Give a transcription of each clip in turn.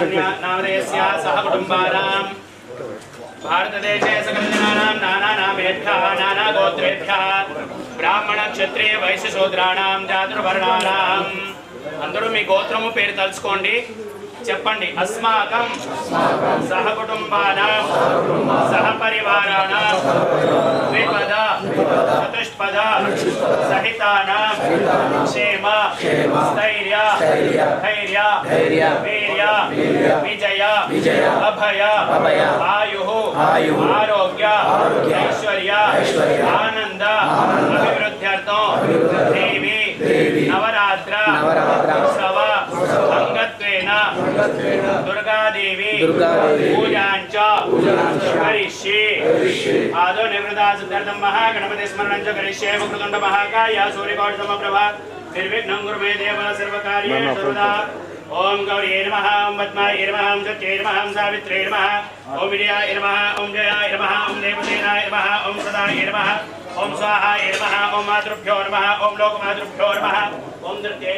नामधेयस्य सह कुटुम्बानां भारतदेशे सकलजनानां नानानामेभ्यः नानागोत्रेभ्यः బ్రాహ్మణక్షత్రియ వైశ్యశూద్రాణం జాతుర్వర్ణానాం అందరూ మీ గోత్రము పేరు తలుచుకోండి చెప్పండి. అస్మాకం సహ కుటుంబానాం సహ పరివారాణం ద్విపద చతుష్పద సహితానాం క్షేమ స్థైర్య ధైర్య వీర్య విజయ అభయ ఆయు ఆరోగ్య ఐశ్వర్య ఆనంద అభివృద్ధ్యర్థం दुर्गादेवी पूजाञ्च करिष्ये आदौ निवृता ओम महागणपति स्मरणं करिष्ये वक्रतुण्ड महाकाय सूर्यकौशमप्रभा निर्विघ्नं गुरु मे देव सर्वदा देवसेनाय सदाय स्वाहाय मातृभ्यो नम ॐ लोकमातृभ्यो नम ॐ नृत्यै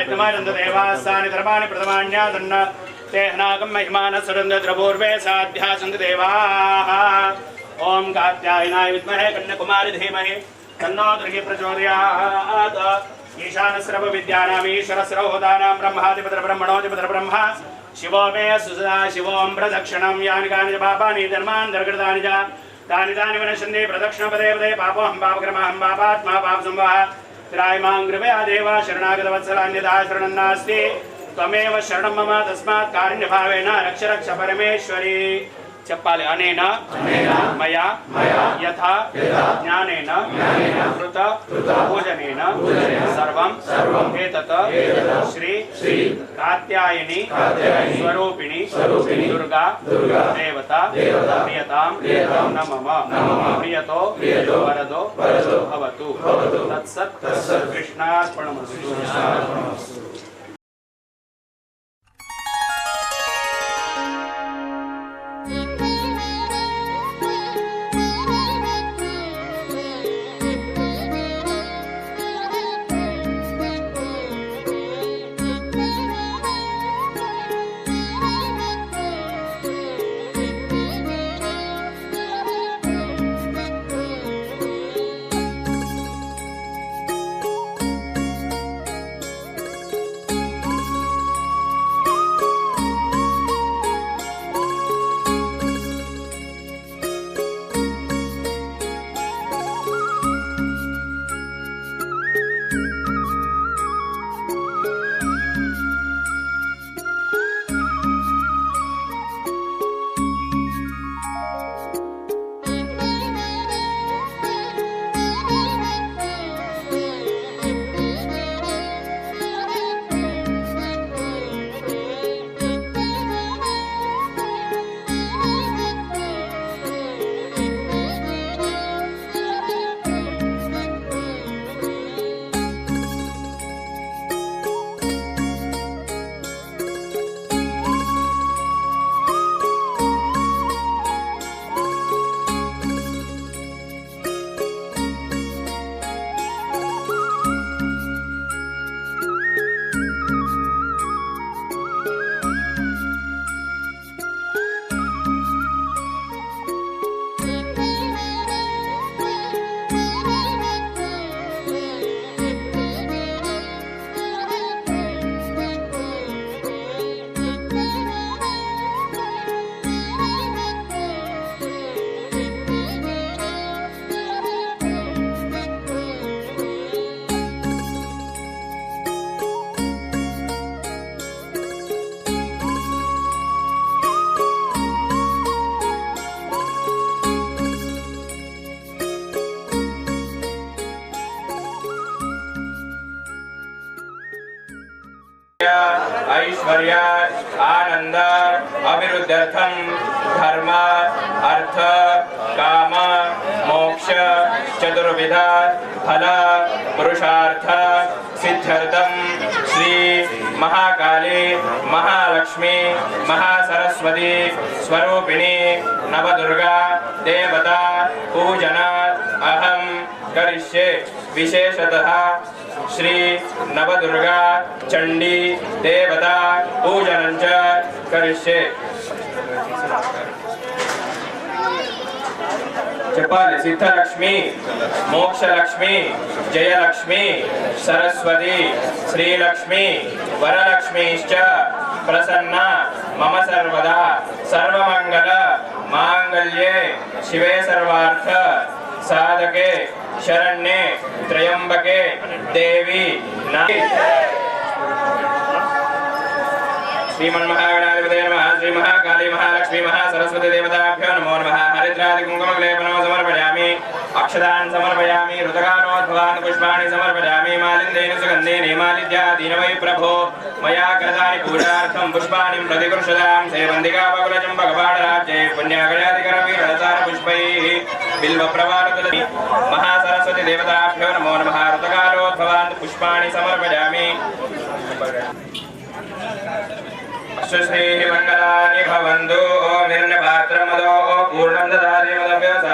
इतमारन्ददेवास्तानि धर्माणि प्रथमान्यादन्न तेहनाकं महिमान सुरन्द्रपूर्वे साध्यासन्ति देवाः। ॐ कात्यायनाय विद्महे, कन्याकुमारि धीमहि शिवो मे सुसदा शिवों प्रदक्षिणं यानि कानि पापानि, धर्मान् दर्गृतानि च। तानि तानि वनशन्ति प्रदक्षिणपदे पदे पापोऽहं पापक्रमहं पापात्मा, पापसंवाहः। त्रायमां कृपया देव शरणागतवत्सलान्यथा शरणं नास्ति त्वमेव शरणं मम तस्मात् कारुण्यभावेन रक्ष रक्ष परमेश्वरी చెప్పాలి అనేన మయా యథా జ్ఞానేన కృత పూజనేన సర్వం ఏతత్ శ్రీ కాత్యాయని స్వరూపిణి దుర్గా దేవత ప్రియతాం నమమ ప్రియతో వరదో భవతు తత్సత్ కృష్ణార్పణమస్తు ऐश्वर्य आनंद अभिवृद्ध्यर्थम धर्म, अर्थ, काम, मोक्ष, चतुर्विध, फल, पुरुषार्थ सिद्ध्यर्थम श्री महाकाली, महालक्ष्मी, महासरस्वती, स्वरूपिणी, नवदुर्गा, देवता पूजना अहम करिष्ये। विशेषतः श्री नवदुर्गा चंडी देवता पूजनं च करिष्ये చెప్పాలి సిద్ధలక్ష్మి మోక్షలక్ష్మి జయలక్ష్మి సరస్వతి శ్రీలక్ష్మి వరలక్ష్మీశ్చ ప్రసన్న మమ సర్వదా సర్వమంగళ మాంగళ్యే శివే సర్వార్థ సాధకే శరణ్యే త్రయంబకే ದೇವಿ ನಾ श्रीमन्महागणाधिपते नमः श्रीमहाकाली महालक्ष्मी महासरस्वती देवताभ्यो नमो नमः। हरिद्रादिकुङ्कुमक्लेपनो समर्पयामि अक्षतान् समर्पयामि ऋतकारोद्भवान् पुष्पाणि समर्पयामि, मालिन्देन सुगन्धेन मालिद्यादीन वै प्रभो मया कृतानि पूजार्थं, पुष्पाणि प्रतिकृषतां सेवन्दिकापकुलचम्बकपाणराज्ये पुण्यागजादिकरवीरसार पुष्पैः। बिल्वप्रवालतुलसी महासरस्वती देवताभ्यो नमो नमः ऋतकारोद्भवान् पुष्पाणि समर्पयामि। సుశ్రీ మంగళాని భవంతు ఓ మిరణ పాత్రమదో పూర్ణం దారి మదవ్యసా